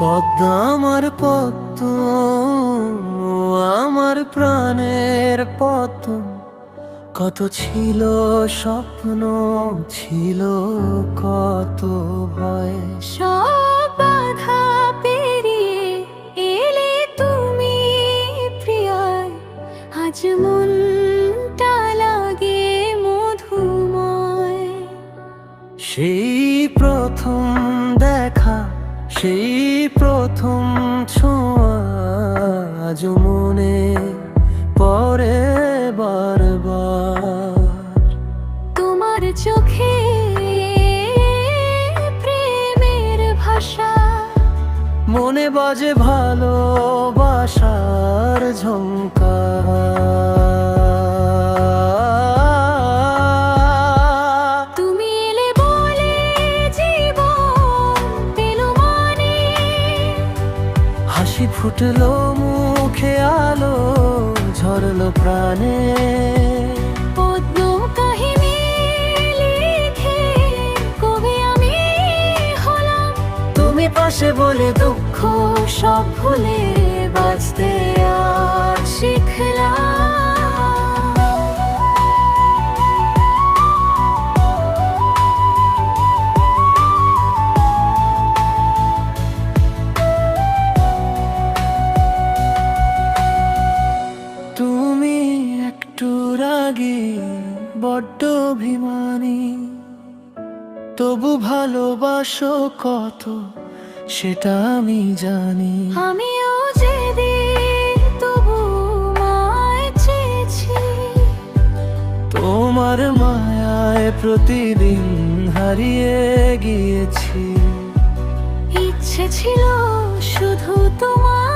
পদ্মা আমার পদ্ম আমার প্রাণের পদ্ম। কত ছিল স্বপ্ন ছিল কত ভয়। সব বাধা পেরিয়ে এলে তুমি প্রিয়ায়। আজ মনটা লাগে মধুময়। সেই প্রথম দেখা সেই প্রথম ছোঁয়া আজ মনে পরে বারবার। তোমার চোখে প্রেমের ভাষা। মনে বাজে ভালোবাসার ঝঙ্কার ফুটলো মুখে আলো ঝরলো প্রাণে। পদ্ম কাহিনী লিখে কবি আমি হলাম। তুমি পাশে বলে দুঃখ সব ভুলে বাঁচতে আর শিখলাম। রাগে বড্ড অভিমানী। তবু ভালোবাসো কত সেটা আমি জানি। আমিও যেদিন তবু মায় চেয়েছি। তোমার মায়ায় প্রতিদিন হারিয়ে গিয়েছি। ইচ্ছে ছিল শুধু তোমায়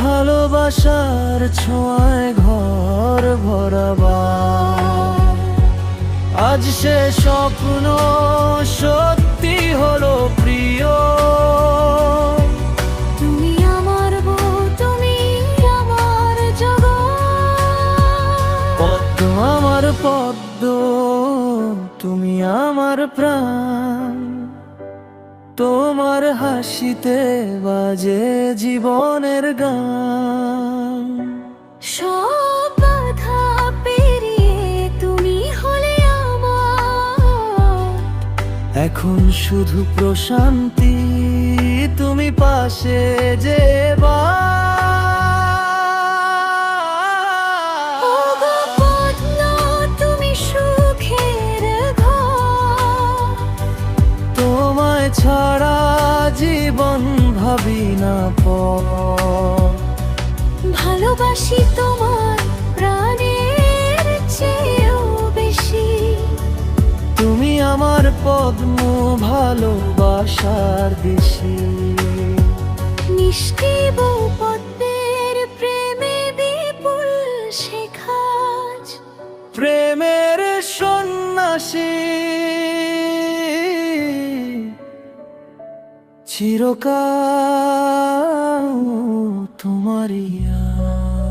ভালোবাসার ছোঁয়ায় ঘর ভরাবার আজ সে স্বপ্ন সত্যি হলো প্রিয়। তুমি আমার বউ তুমি আমার পদ্ম আমার পদ্ম তুমি আমার প্রাণ। তোমার হাসিতে বাজে জীবনের গান। সব বাধা পেরিয়ে তুমি হলে আমার। এখন শুধু প্রশান্তি তুমি পাশে যে ওগো তোমায় ছাড়া জীবন ভাবি না পর। ভালোবাসি তোমার প্রাণের চেয়েও বেশি। তুমি আমার পদ্ম ভালোবাসার দেশে। মিষ্টি বউ পদ্মের প্রেমে বিপুল শেখাজ প্রেমের সন্ন্যাসী চিরকাল তোমারিয়া